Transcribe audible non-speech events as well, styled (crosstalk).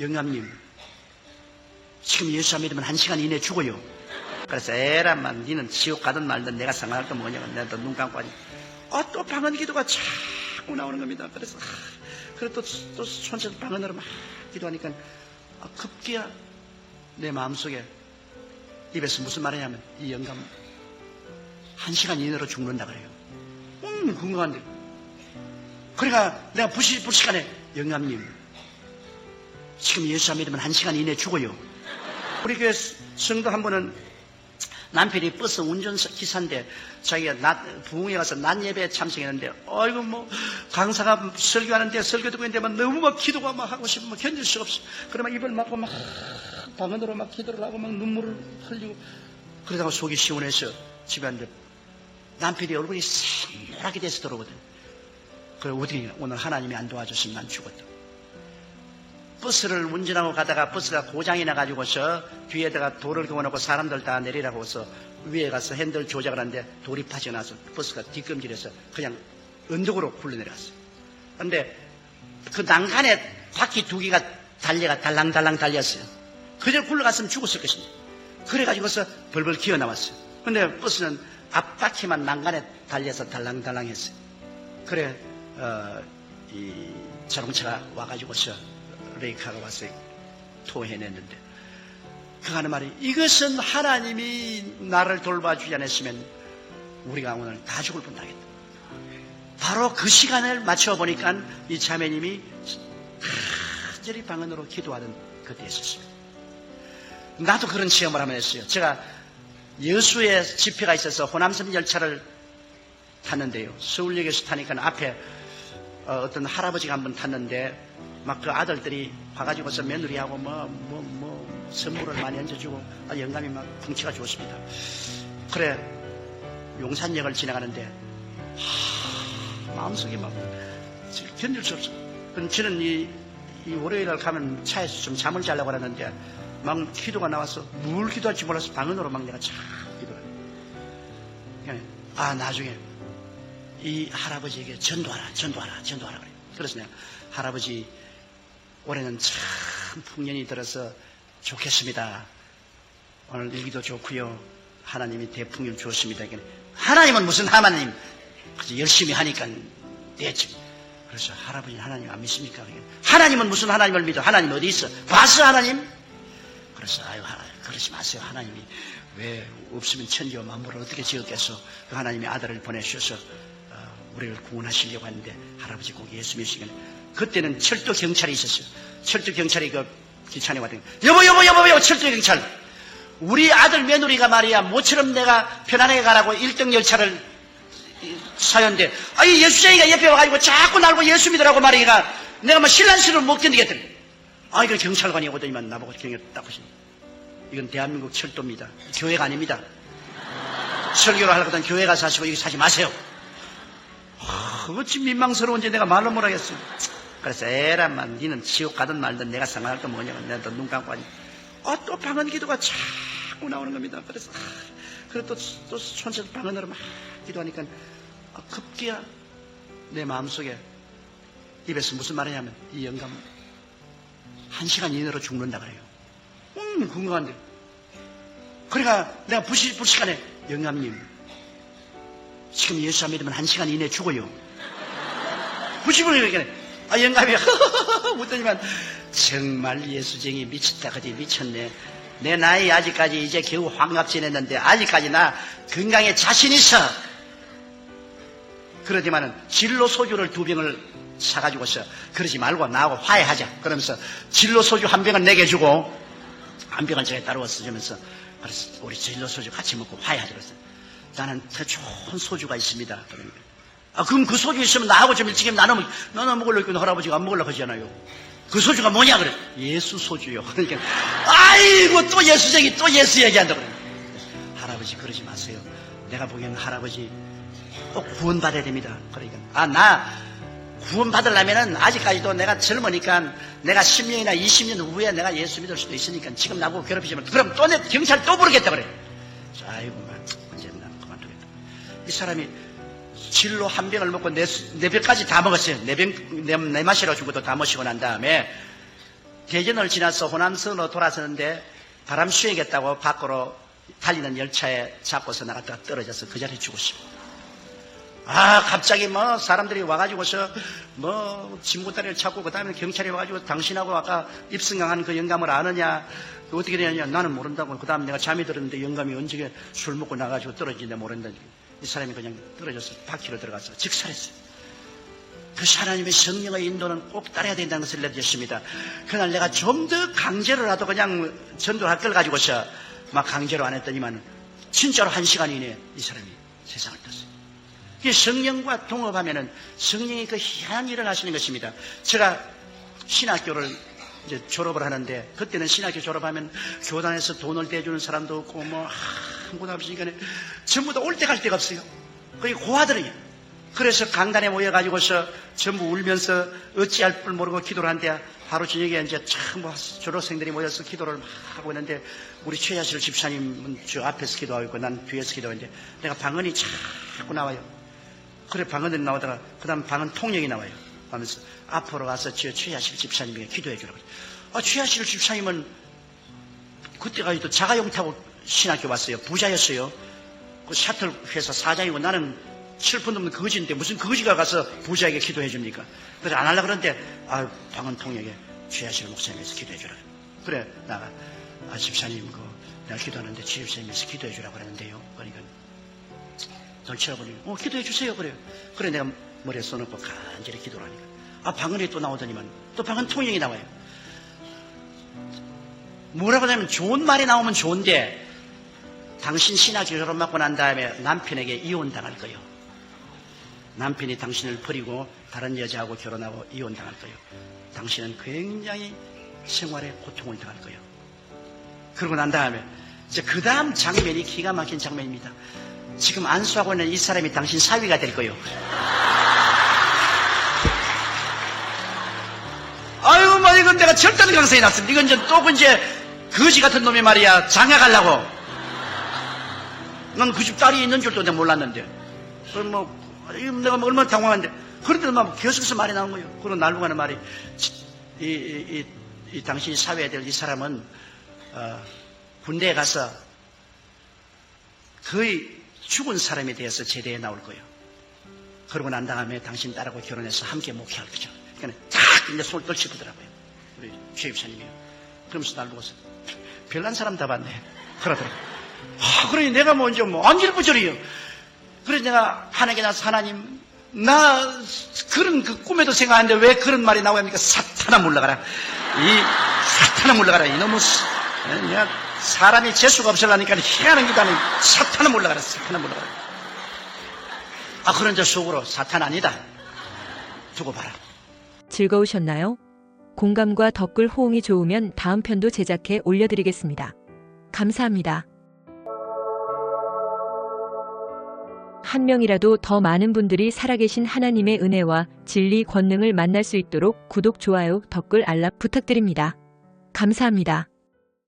영감님, 지금 예수 안 믿으면 한 시간 이내에 죽어요. 그래서 에라만 니는 지옥 가든 말든 내가 상관할 거 뭐냐고 내가 또눈 감고 하니 아, 또 방언 기도가 자꾸 나오는 겁니다. 그래서 아, 그래 또, 또 손짓 방언으로 막 기도하니까 아, 급기야 내 마음속에 입에서 무슨 말을 하냐면 이 영감 한 시간 이내로 죽는다 그래요. 음, 궁금한데. 그러니까 내가 부시, 부시간에 영감님 지금 예수 안 믿으면 한 시간 이내에 죽어요. 우리 교회 성도 한 분은 남편이 버스 운전기사인데 자기가 낮, 부흥회 가서 낮 예배에 참석했는데 어이구 뭐 강사가 설교하는데 설교 듣고 있는데 막 너무 막 기도가 막 하고 싶으면 견딜 수가 없어. 그러면 입을 막고 막 방언으로 막 기도를 하고 막 눈물을 흘리고 그러다가 속이 시원해서 집에 왔는데 남편이 얼굴이 새하게 돼서 들어오거든. 그래 어떻게 오늘 하나님이 안 도와줬으면 난 죽었다. 버스를 운전하고 가다가 버스가 고장이 나가지고서 뒤에다가 돌을 그어놓고 사람들 다 내리라고 해서 위에 가서 핸들 조작을 하는데 돌이 빠져나서 버스가 뒷금질해서 그냥 언덕으로 굴러내려갔어요. 근데 그 난간에 바퀴 두 개가 달려가 달랑달랑 달렸어요. 그대로 굴러갔으면 죽었을 것입니다. 그래가지고서 벌벌 기어 나왔어요. 근데 버스는 앞바퀴만 난간에 달려서 달랑달랑 했어요. 그래, 어, 이 자동차가 와가지고서 레이카가 와서 토해냈는데 그 하는 말이 이것은 하나님이 나를 돌봐주지 않았으면 우리가 오늘 다 죽을 뻔하겠다. 바로 그 시간을 맞춰 보니까 이 자매님이 간절히 방언으로 기도하던 그때 있었습니다. 나도 그런 체험을 한번 했어요. 제가 여수에 집회가 있어서 호남선 열차를 탔는데요. 서울역에서 타니까 앞에 어, 떤 할아버지가 한번 탔는데 막 그 아들들이 와가지고서 며느리하고 뭐, 뭐, 뭐, 선물을 많이 얹어주고 아, 영감이 막 풍치가 좋습니다. 그래, 용산역을 지나가는데, 하, 마음속에 막 견딜 수 없어. 그럼 저는 이, 이 월요일 날 가면 차에서 좀 잠을 자려고 하는데 막 기도가 나와서 뭘 기도할지 몰라서 방언으로 막 내가 참. 그러니까 아, 나중에 이 할아버지에게 전도하라, 전도하라, 전도하라 그래. 그래서 내가 할아버지 올해는 참 풍년이 들어서 좋겠습니다. 오늘 일기도 좋고요. 하나님이 대풍을 주었습니다. 하나님은 무슨 하나님? 그래서 열심히 하니까 됐지. 그래서 할아버지 하나님 안 믿습니까? 하나님은 무슨 하나님을 믿어? 하나님 어디 있어? 봤어 하나님? 그래서 아유 하나님 그러지 마세요. 하나님이 왜 없으면 천지와 만물을 어떻게 지었겠어? 그 하나님이 아들을 보내주셔서 어, 우리를 구원하시려고 하는데 할아버지 꼭 예수 믿으시길래 그때는 철도 경찰이 있었어요. 철도 경찰이 그 기차에 왔더니 여보 여보 여보 여보 철도 경찰. 우리 아들 며느리가 말이야 모처럼 내가 편안하게 가라고 1등 열차를 사연데 아이 예수쟁이가 옆에 와가지고 자꾸 날고 예수 믿으라고 말이가 내가 뭐 신란스러운 못 견디겠더니 아 이거 경찰관이 오더니만 나보고 경을 딱 보시니 이건 대한민국 철도입니다. 교회가 아닙니다. 설교를 하려거든 교회 가서 하시고 여기 사지 마세요. 아, 어찌 민망스러운지 내가 말로 못하겠어 그래서 에라만 니는 지옥 가든 말든 내가 상관할 거 뭐냐고 내가 또눈 감고 하니 아, 또 방언 기도가 자꾸 나오는 겁니다 그래서 아, 그래 또, 또 손짓 방언으로 막 기도하니까 아, 급기야 내 마음속에 입에서 무슨 말이냐면 이 영감 한 시간 이내로 죽는다 그래요. 음, 궁금한데. 그러니까 내가 부시, 부시간에 영감님 지금 예수 안 믿으면 한 시간 이내에 죽어요. (laughs) 부시부니까 아 영감이 웃더니만 (laughs) 정말 예수쟁이 미쳤다 그지 미쳤네. 내 나이 아직까지 이제 겨우 환갑 지냈는데 아직까지 나 건강에 자신 있어. 그러지만은 진로 소주를 두 병을 사가지고서 그러지 말고 나하고 화해하자. 그러면서 진로 소주 한 병을 내게 주고 한 병을 제가 따라와서 주면서 그래서 우리 진로 소주 같이 먹고 화해하자. 그랬어요. 나는 더 좋은 소주가 있습니다. 그러니까. 아, 그럼 그 소주 있으면 나하고 좀 일찍 나누면 너는 먹으려고 했는데 할아버지가 안 먹으려고 하잖아요. 그 소주가 뭐냐 그래? 예수 소주요. (laughs) 그러니까 아이고 또 예수쟁이 또 예수 얘기한다 그래. 할아버지 그러지 마세요. 내가 보기에는 할아버지 꼭 구원받아야 됩니다. 그러니까 아 나 구원받으려면은 아직까지도 내가 젊으니까 내가 10년이나 20년 후에 내가 예수 믿을 수도 있으니까 지금 나보고 괴롭히지만 그럼 또 내 경찰 또 부르겠다 그래. 아이고 만 이제는 난 그만두겠다. 이 사람이 진로 한 병을 먹고 네, 네 병까지 다 먹었어요. 네 병, 네, 네 마시라고 주고도 다 마시고 난 다음에 대전을 지나서 호남선으로 돌아서는데 바람 쐬겠다고 밖으로 달리는 열차에 잡고서 나갔다가 떨어져서 그 자리에 죽었습니다. 아, 갑자기 뭐 사람들이 와가지고서 뭐 진보다리를 찾고 그 다음에 경찰이 와가지고 당신하고 아까 입승강한 그 영감을 아느냐 어떻게 되느냐 나는 모른다고 그 다음 내가 잠이 들었는데 영감이 언제 술 먹고 나가지고 떨어지는데 모른다 이 사람이 그냥 떨어져서 바퀴로 들어가서 직살했어요. 그 하나님의 성령의 인도는 꼭 따라야 된다는 것을 내주셨습니다. 그날 내가 좀 더 강제로라도 그냥 전도할 걸 가지고서 막 강제로 안 했더니만 진짜로 한 시간 이내에 이 사람이 세상을 떴어요. 이 성령과 동업하면은 성령이 그 희한한 일을 하시는 것입니다. 제가 신학교를 이제 졸업을 하는데 그때는 신학교 졸업하면 교단에서 돈을 대주는 사람도 없고 뭐 아무것도 없으니까 전부 다 올 때 갈 데가 없어요. 거의 고아들이에요. 그래서 강단에 모여가지고서 전부 울면서 어찌할 줄 모르고 기도를 한대 하루 저녁에 이제 참뭐 졸업생들이 모여서 기도를 막 하고 있는데 우리 최야실 집사님은 저 앞에서 기도하고 있고 난 뒤에서 기도하는데 내가 방언이 자꾸 나와요. 그래 방언들이 나오다가 그 다음 방언 통역이 나와요. 하면서 앞으로 와서 저 최야실 집사님에게 기도해 주라고. 아, 최야실 집사님은 또 자가용 타고 신학교 왔어요. 부자였어요. 그 샤틀 회사 사장이고 나는 칠푼 없는 거지인데 무슨 거지가 가서 부자에게 기도해 줍니까? 그래 안 하려고 그러는데 아 방언 통역에 최야실 목사님에서 기도해 주라. 그래 나가 아 집사님 그 내가 기도하는데 최 집사님에서 기도해 주라고 그랬는데요. 그러니까 널 쳐다보니 어 기도해 주세요 그래요. 그래 내가 머리에 써놓고 간절히 기도를 하니까 아 방언이 또 나오더니만 또 방언 통역이 나와요. 뭐라고 하냐면 좋은 말이 나오면 좋은데 당신 신학교 졸업 맞고 난 다음에 남편에게 이혼당할 거예요. 남편이 당신을 버리고 다른 여자하고 결혼하고 이혼당할 거예요. 당신은 굉장히 생활에 고통을 당할 거예요. 그러고 난 다음에 이제 그 다음 장면이 기가 막힌 장면입니다. 지금 안수하고 있는 이 사람이 당신 사위가 될 거예요. 아유, 뭐 이건 내가 절단 강사에 났습니다. 이건 이제 또 이제 거지 같은 놈이 말이야 장가가려고. 난그집 딸이 있는 줄도 내가 몰랐는데. 그럼 뭐 내가 뭐 얼마나 당황한데. 그런데도 막 계속해서 말이 나온 거예요. 그런 날고 가는 말이 이, 이, 이, 이 당신이 사회에 될 이 사람은 어, 군대에 가서 거의 죽은 사람에 대해서 제대에 나올 거예요. 그러고 난 다음에 당신 딸하고 결혼해서 함께 목회할 거죠. 그러니까 딱 이제 손을 떨치더라고요. 우리 최 입사님이요. 그러면서 날 보고서 별난 사람 다 봤네. 그러더라고요. 아, 그러니 내가 먼저 뭐 안질부절이요. 그래서 내가 하나님께 나서 하나님 나 그런 그 꿈에도 생각하는데 왜 그런 말이 나옵니까? 사탄아 물러가라. 이 사탄아 물러가라. 이놈의 스- 에, 내가 사람이 재수가 없으려니까 희한한 기다는 사탄아 물러가라. 사탄아 물러가라. 아 그런 저 속으로 사탄 아니다. 두고 봐라. 즐거우셨나요? 공감과 댓글 호응이 좋으면 다음 편도 제작해 올려드리겠습니다. 감사합니다. 한 명이라도 더 많은 분들이 살아계신 하나님의 은혜와 진리 권능을 만날 수 있도록 구독, 좋아요, 댓글 알람 부탁드립니다. 감사합니다.